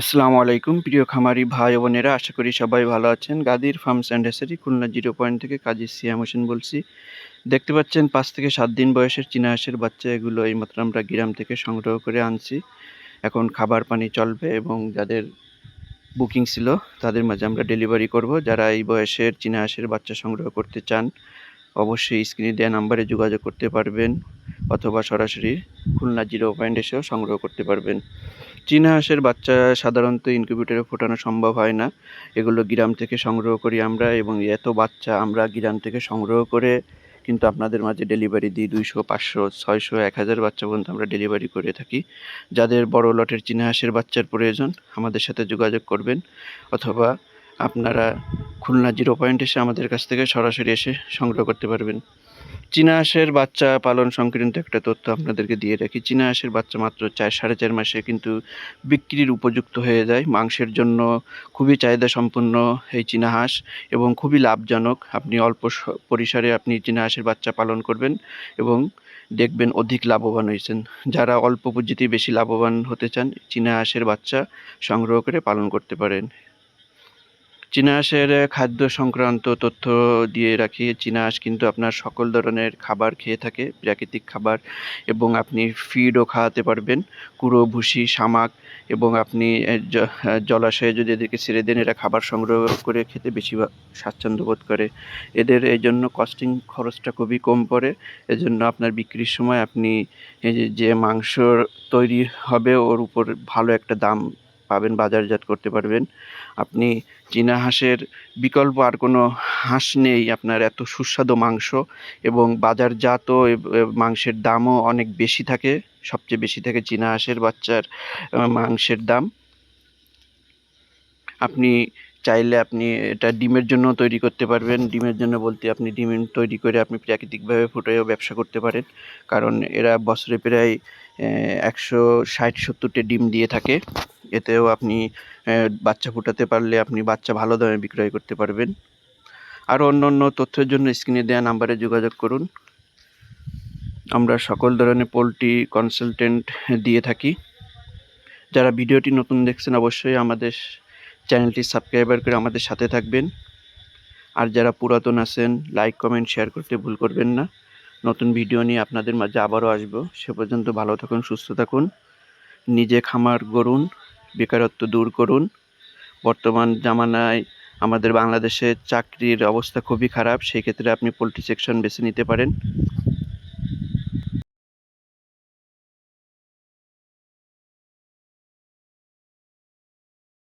আসসালামু আলাইকুম, প্রিয় খামারি ভাই বোনেরা, আশা করি সবাই ভালো আছেন। গাদির farms and হেসারি Khulna zero point থেকে কাজী সিয়াম হোসেন বলছি। দেখতে পাচ্ছেন, পাঁচ থেকে সাত দিন বয়সের চীনা হাঁসের বাচ্চা, এগুলো এইমাত্র আমরা গ্রাম থেকে সংগ্রহ করে আনছি। এখন খাবার পানি চলবে এবং যাদের বুকিং ছিল, তাদের মাঝে আমরা ডেলিভারি করব। যারা এই বয়সের চীনা হাঁসের বাচ্চা সংগ্রহ করতে চান, অবশ্যই স্ক্রিনে দেওয়া নাম্বারে যোগাযোগ করতে পারবেন। অথবা সরাসরি খুলনা জিরো পয়েন্ট এসেও সংগ্রহ করতে পারবেন। চীনা হাঁসের বাচ্চা সাধারণত ইনকিউবেটরে ফোটানো সম্ভব হয় না। এগুলো গ্রাম থেকে সংগ্রহ করি আমরা এবং এত বাচ্চা আমরা গ্রাম থেকে সংগ্রহ করে কিন্তু আপনাদের মাঝে ডেলিভারি দিই দুইশো, পাঁচশো, ছয়শো, এক হাজার বাচ্চা পর্যন্ত আমরা ডেলিভারি করে থাকি। যাদের বড় লটের চীনা হাঁসের বাচ্চার প্রয়োজন আমাদের সাথে যোগাযোগ করবেন অথবা আপনারা খুলনা জিরো পয়েন্ট এসে আমাদের কাছ থেকে সরাসরি এসে সংগ্রহ করতে পারবেন। চীনা বাচ্চা পালন সংক্রান্ত একটা তথ্য আপনাদেরকে দিয়ে রাখি। চীনা বাচ্চা মাত্র চার, সাড়ে চার মাসে কিন্তু বিক্রির উপযুক্ত হয়ে যায়। মাংসের জন্য খুবই চাহিদা সম্পন্ন এই চীনা হাঁস এবং খুবই লাভজনক। আপনি অল্প পরিসরে আপনি চীনা হাঁসের বাচ্চা পালন করবেন এবং দেখবেন অধিক লাভবান হয়েছেন যারা অল্প পুঁজিতে বেশি লাভবান হতে চান চীনা হাঁসের বাচ্চা সংগ্রহ করে পালন করতে পারেন। চীনা খাদ্য সংক্রান্ত তথ্য দিয়ে রাখি। চীনা কিন্তু আপনার সকল ধরনের খাবার খেয়ে থাকে, প্রাকৃতিক খাবার, এবং আপনি ফিডও খাওয়াতে পারবেন। কুড়ো, ভুসি শামাক এবং আপনি জলাশয়ে যদি এদেরকে ছেড়ে দেন, এরা খাবার সংগ্রহ করে খেতে বেশি স্বাচ্ছন্দ্য বোধ করে। এদের এই জন্য কস্টিং খরচটা খুবই কম পড়ে। এজন্য আপনার বিক্রির সময় আপনি যে মাংস তৈরি হবে, ওর উপর ভালো একটা দাম পাবেন, বাজারজাত করতে পারবেন। আপনি চীনা হাঁসের বিকল্প আর কোনো হাঁস নেই, আপনার এত সুস্বাদু মাংস এবং বাজারজাত মাংসের দামও অনেক বেশি থাকে, সবচেয়ে বেশি থাকে চীনা হাঁসের বাচ্চার মাংসের দাম। আপনি চাইলে আপনি এটা ডিমের জন্য তৈরি করতে পারবেন। ডিমের জন্য বলতে আপনি ডিম তৈরি করে আপনি প্রাকৃতিকভাবে ফুটিয়েও ব্যবসা করতে পারেন, কারণ এরা বছরে প্রায় একশো ষাট সত্তরটি ডিম দিয়ে থাকে। এতেও আপনি বাচ্চা ফুটাতে পারলে আপনি বাচ্চা ভালো দামে বিক্রয় করতে পারবেন। আরও অন্য অন্য তথ্যের জন্য স্ক্রিনে দেওয়া নাম্বারে যোগাযোগ করুন। আমরা সকল ধরনের পোলট্রি কনসালটেন্ট দিয়ে থাকি। যারা ভিডিওটি নতুন দেখছেন অবশ্যই আমাদের চ্যানেলটি সাবস্ক্রাইবার করে আমাদের সাথে থাকবেন। আর যারা পুরাতন আছেন, লাইক, কমেন্ট, শেয়ার করতে ভুল করবেন না। নতুন ভিডিও নিয়ে আপনাদের মাঝে আবারও আসব। সে পর্যন্ত ভালো থাকুন, সুস্থ থাকুন। নিজে খামার গড়ুন। বেকারত্ব দূর করুন। বর্তমান জামানায় আমাদের বাংলাদেশে চাকরির অবস্থা খুবই খারাপ সেই ক্ষেত্রে আপনি পোলট্রি সেকশন বেছে নিতে পারেন।